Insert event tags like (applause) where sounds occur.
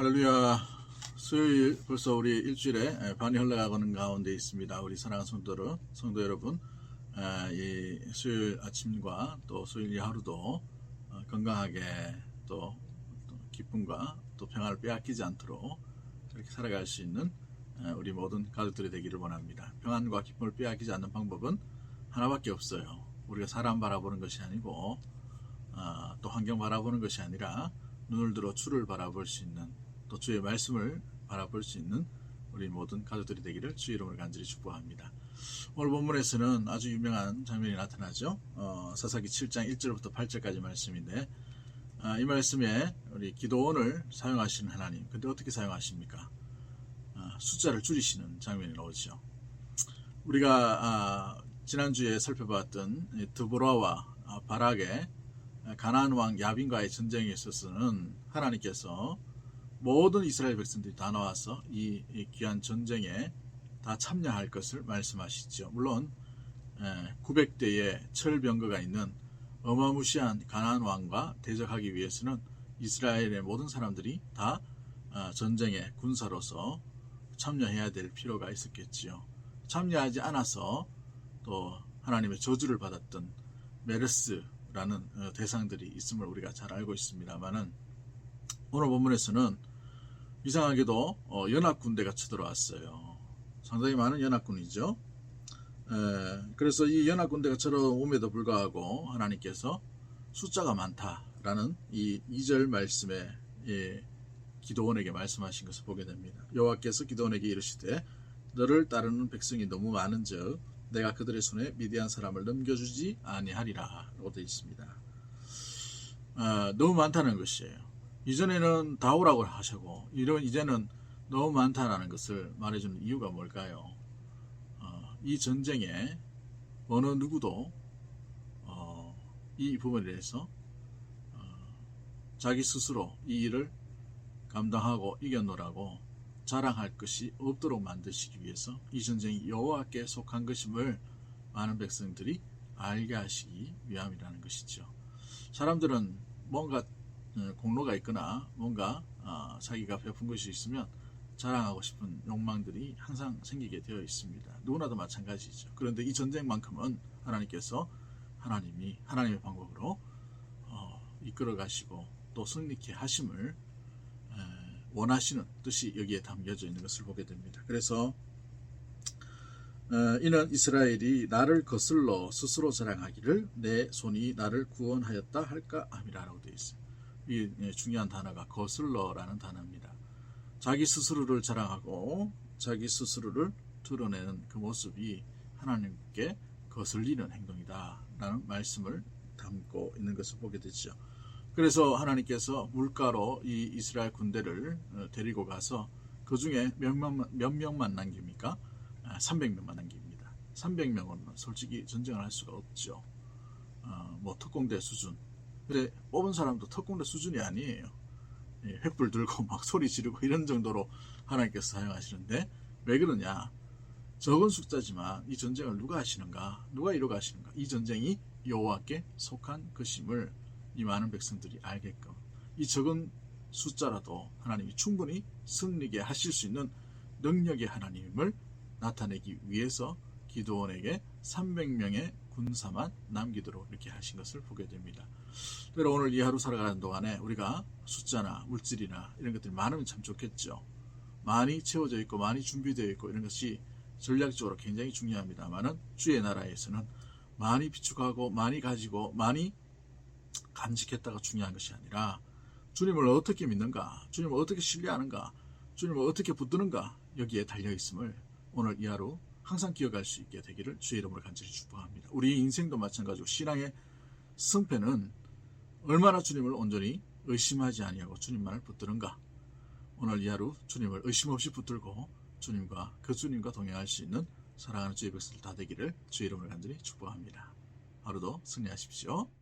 할렐루야. 수요일 벌써 우리 일주일에 반이 흘러가는 가운데 있습니다. 우리 사랑하는 성도들, 성도 여러분, 에, 이 수요일 아침과 또 수요일 이 하루도 어, 건강하게 또, 또 기쁨과 또 평안을 빼앗기지 않도록 그렇게 살아갈 수 있는 에, 우리 모든 가족들이 되기를 원합니다. 평안과 기쁨을 빼앗기지 않는 방법은 하나밖에 없어요. 우리가 사람 바라보는 것이 아니고 아, 또 환경 바라보는 것이 아니라 눈을 들어 주를 바라볼 수 있는 또 주의 말씀을 바라볼 수 있는 우리 모든 가족들이 되기를 주의 이름으로 간절히 축복합니다. 오늘 본문에서는 아주 유명한 장면이 나타나죠. 어, 사사기 7장 1절부터 8절까지 말씀인데 아, 이 말씀에 우리 기도원을 사용하시는 하나님 근데 어떻게 사용하십니까? 아, 숫자를 줄이시는 장면이 나오죠. 우리가 아, 지난주에 살펴봤던 이 드보라와 아, 바락의 가나안 왕 야빈과의 전쟁에 있어서는 하나님께서 모든 이스라엘 백성들이 다 나와서 이, 이 귀한 전쟁에 다 참여할 것을 말씀하시죠. 물론 900대의 철병거가 있는 어마무시한 가나안 왕과 대적하기 위해서는 이스라엘의 모든 사람들이 다 어, 전쟁에 군사로서 참여해야 될 필요가 있었겠지요. 참여하지 않아서 또 하나님의 저주를 받았던 메르스라는 어, 대상들이 있음을 우리가 잘 알고 있습니다만은 오늘 본문에서는 이상하게도 어, 연합 군대가 쳐들어왔어요. 상당히 많은 연합군이죠. 에, 그래서 이 연합 군대가 쳐들어옴에도 불구하고 하나님께서 숫자가 많다라는 이 2절 말씀에 예, 기도원에게 말씀하신 것을 보게 됩니다. 여호와께서 기도원에게 이르시되 너를 따르는 백성이 너무 많은즉 내가 그들의 손에 미디안 사람을 넘겨주지 아니하리라 라고 되어 있습니다. 아, 너무 많다는 것이에요. 이전에는 다 오라고 하시고 이런 이제는 너무 많다라는 것을 말해주는 이유가 뭘까요? 어, 이 전쟁에 어느 누구도 어, 이 부분에 대해서 어, 자기 스스로 이 일을 감당하고 이겨노라고 자랑할 것이 없도록 만드시기 위해서 이 전쟁이 여호와께 속한 것임을 많은 백성들이 알게 하시기 위함이라는 것이죠. 사람들은 뭔가 어, 공로가 있거나 뭔가 어, 자기가 베푼 것이 있으면 자랑하고 싶은 욕망들이 항상 생기게 되어 있습니다. 누구나도 마찬가지죠. 그런데 이 전쟁만큼은 하나님께서 하나님이 하나님의 방법으로 어, 이끌어 가시고 또 승리케 하심을 원하시는 뜻이 여기에 담겨져 있는 것을 보게 됩니다. 그래서 이는 이스라엘이 나를 거슬러 스스로 자랑하기를 내 손이 나를 구원하였다 할까 함이라라고 되어 있어요. 이 예, 중요한 단어가 거슬러라는 단어입니다. 자기 스스로를 자랑하고 자기 스스로를 드러내는 그 모습이 하나님께 거슬리는 행동이다 라는 말씀을 담고 있는 것을 보게 되죠. 그래서 하나님께서 물가로 이 이스라엘 군대를 어, 데리고 가서 그 중에 몇, 명, 몇 명만 남깁니까? 300명만 남깁니다. 300명은 솔직히 전쟁을 할 수가 없죠. 어, 뭐 특공대 수준. 근데 뽑은 사람도 특공대 수준이 아니에요. 예, 횃불 들고 (laughs) 막 소리 지르고 이런 정도로 하나님께서 사용하시는데 왜 그러냐? 적은 숫자지만 이 전쟁을 누가 하시는가? 누가 이루어 가시는가? 이 전쟁이 여호와께 속한 것임을 이 많은 백성들이 알게끔 이 적은 숫자라도 하나님이 충분히 승리게 하실 수 있는 능력의 하나님을 나타내기 위해서 기도원에게 300명의 군사만 남기도록 이렇게 하신 것을 보게 됩니다. 그래서 오늘 이 하루 살아가는 동안에 우리가 숫자나 물질이나 이런 것들이 많으면 참 좋겠죠. 많이 채워져 있고 많이 준비되어 있고 이런 것이 전략적으로 굉장히 중요합니다만은 주의 나라에서는 많이 비축하고 많이 가지고 많이 간직했다가 중요한 것이 아니라 주님을 어떻게 믿는가, 주님을 어떻게 신뢰하는가, 주님을 어떻게 붙드는가 여기에 달려 있음을 오늘 이 하루 항상 기억할 수 있게 되기를 주의 이름으로 간절히 축복합니다. 우리 인생도 마찬가지고 신앙의 승패는 얼마나 주님을 온전히 의심하지 아니하고 주님만을 붙드는가. 오늘 이 하루 주님을 의심 없이 붙들고 주님과 그 주님과 동행할 수 있는 사랑하는 주의 백성들 다 되기를 주의 이름으로 간절히 축복합니다. 하루도 승리하십시오.